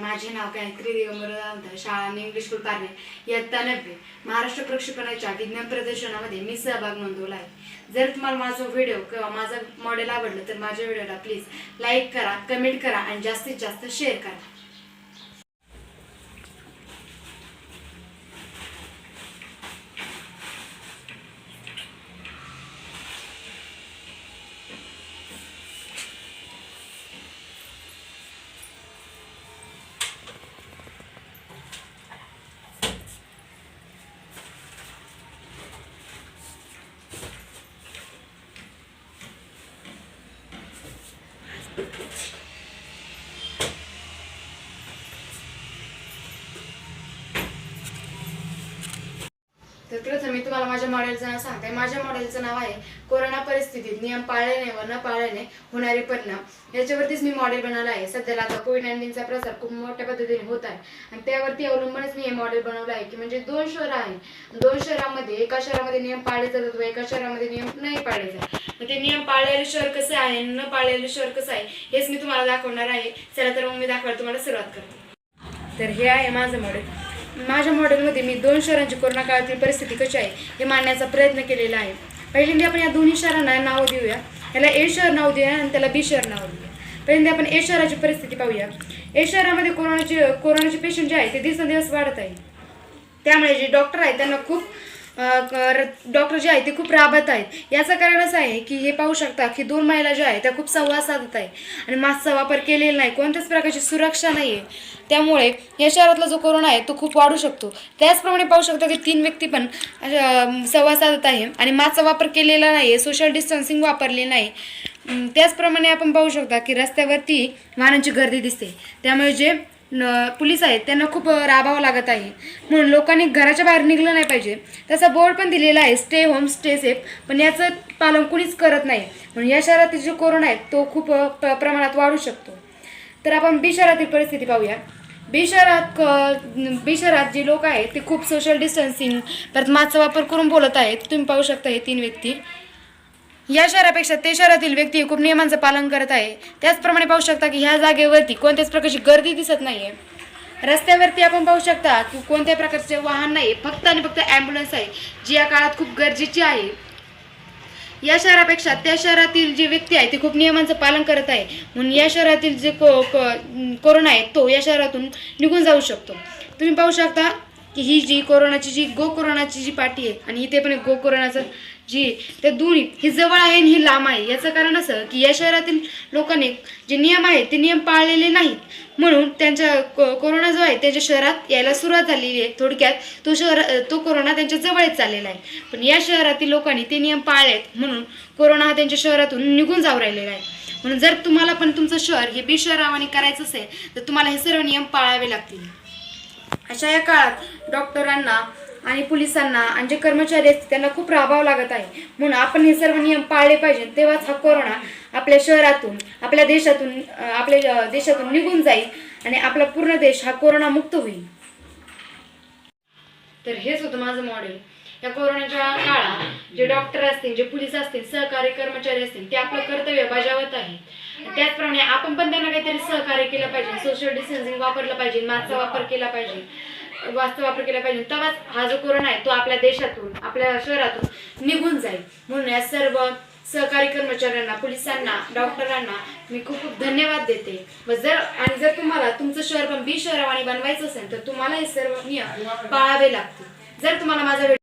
माझे नाव गायत्री दिगंबर शाळा आणि इंग्लिश स्कूल पारणे इयत्ता नववी महाराष्ट्र प्रक्षेपणाच्या विज्ञान प्रदर्शनामध्ये मी सहभाग नोंदवला आहे. जर तुम्हाला माझा व्हिडिओ किंवा माझं मॉडेल आवडलं तर माझ्या व्हिडिओला प्लीज लाईक करा कमेंट करा आणि जास्तीत जास्त शेअर करा. तर प्रथम मी तुम्हाला माझ्या मॉडेलचं नाव सांगते. माझ्या मॉडेलचं नाव आहे कोरोना परिस्थितीत नियम पाळल्याने व न पाळल्याने होणारे परिणाम. याच्यावरतीच मी मॉडेल बनवलं आहे. सध्याला आता कोविड नाईन्टीनचा प्रसार खूप मोठ्या पद्धतीने होत आहे. आणि त्यावरती अवलंबूनच मी हे मॉडेल बनवलं आहे की म्हणजे दोन शहर आहे दोन शहरामध्ये एका शहरामध्ये नियम पाळले जातात व एका शहरामध्ये नियम नाही पाळले जातात मग ते नियम पाळलेले शहर कसं आहे न पाळलेले शहर कसं आहे हेच मी तुम्हाला दाखवणार आहे. चला तर मग मी दाखवायला तुम्हाला सुरुवात करते. तर हे आहे माझं मॉडेल माझ्या मॉडेलमध्ये मी दोन शहरांची कोरोना काळातील परिस्थिती कशी आहे हे मांडण्याचा प्रयत्न केलेला आहे. पहिल्यांदा आपण या दोन्ही शहरांना नाव देऊया. याला ए शहर नाव देऊया आणि त्याला बी शहर नाव देऊया. पहिल्यांदा आपण ए शहराची परिस्थिती पाहूया. ए शहरामध्ये कोरोनाचे कोरोनाचे पेशंट जे आहे ते दिवसेंदिवस वाढत आहे. त्यामुळे जे डॉक्टर आहेत त्यांना खूप डॉक्टर जे आहेत ते खूप राबत आहेत. याचं कारण असं आहे की हे पाहू शकता की दोन महिला ज्या आहेत त्या खूप संवाद साधत आहे आणि मास्कचा वापर केलेला नाही कोणत्याच प्रकारची सुरक्षा नाही आहे त्यामुळे या शहरातला जो कोरोना आहे तो खूप वाढू शकतो. त्याचप्रमाणे पाहू शकता की तीन व्यक्ती पण संवाद साधत आहे आणि मास्कचा वापर केलेला नाही आहे सोशल डिस्टन्सिंग वापरले नाही. त्याचप्रमाणे आपण पाहू शकता की रस्त्यावरती वाहनांची गर्दी दिसते. त्यामुळे जे न- पोलीस आहेत त्यांना खूप राबावं लागत आहे. म्हणून लोकांनी घराच्या बाहेर निघलं नाही पाहिजे. त्याचा बोर्ड पण दिलेला आहे स्टे होम स्टे सेफ पण याचं पालन कुणीच करत नाही. म्हणून या शहरातील जो कोरोना आहे तो खूप प्र- प्रमाणात वाढू शकतो. तर आपण बी शहरातील परिस्थिती पाहूया. बी शहरात क- बी शहरात जे लोक आहेत ते खूप सोशल डिस्टन्सिंग परत मास्कचा वापर करून बोलत आहेत. तुम्ही पाहू शकता हे तीन व्यक्ती. या शहरापेक्षा ते शहरातील व्यक्ती खूप नियमांचं पालन करत आहे. त्याचप्रमाणे पाहू शकता की ह्या जागेवरती कोणत्याच प्रकारची गर्दी दिसत नाहीये. रस्त्यावरती आपण पाहू शकता की कोणत्या प्रकारचे वाहन नाही फक्त आणि फक्त ॲम्ब्युलन्स आहे जी या काळात खूप गरजेची आहे. या शहरापेक्षा त्या शहरातील जे व्यक्ती आहे ते खूप नियमांचं पालन करत आहे. म्हणून या शहरातील जे को को- कोरोना आहे तो या शहरातून निघून जाऊ शकतो. तुम्ही पाहू शकता की ही जी कोरोनाची जी गो कोरोनाची जी पाठी आहे आणि इथे पण गो कोरोनाचं जी त्या दोन्ही ही जवळ आहे आणि ही लांब आहे. याचं कारण असं की या शहरातील लोकांनी जे नियम आहेत ते नियम पाळलेले नाहीत. म्हणून त्यांच्या को- कोरोना जो आहे त्यांच्या शहरात यायला सुरुवात झालेली आहे थोडक्यात. तो शहर तो कोरोना त्यांच्या जवळच चाललेला आहे. पण या शहरातील लोकांनी ते नियम पाळलेत. म्हणून कोरोना हा त्यांच्या शहरातून निघून जाऊ राहिलेला आहे. म्हणून जर तुम्हाला पण तुमचं शहर हे बेशहरावाने करायचं असेल तर तुम्हाला हे सर्व नियम पाळावे लागतील. अशा या काळात डॉक्टरांना आणि पोलिसांना आणि जे कर्मचारी असतील त्यांना खूप राबावं लागत आहे. म्हणून आपण हे सर्व नियम पाळले पाहिजे तेव्हाच हा कोरोना आपल्या शहरातून आपल्या देशातून आपल्या देशातून निघून जाईल आणि आपला पूर्ण देश हा कोरोना मुक्त होईल. तर हेच होतं माझं मॉडेल या कोरोनाच्या काळात जे डॉक्टर असतील जे पोलीस असतील सहकारी कर्मचारी असतील ते आपलं कर्तव्य बजावत आहेत. त्याचप्रमाणे आपण पण त्यांना काहीतरी सहकार्य केलं पाहिजे. सोशल डिस्टन्सिंग वापरलं पाहिजे. मास्कचा वापर केला पाहिजे. वास्तव वापर केला पाहिजे. तेव्हाच हा जो कोरोना आहे तो आपल्या देशातून आपल्या शहरातून निघून जाईल. म्हणून या सर्व सहकारी कर्मचाऱ्यांना पोलिसांना डॉक्टरांना मी खूप खूप धन्यवाद देते. व जर आणि जर तुम्हाला तुमचं शहर पण बी शहरावाणी बनवायचं असेल तर तुम्हाला हे सर्व नियम पाळावे लागतील. जर तुम्हाला माझा व्हिडिओ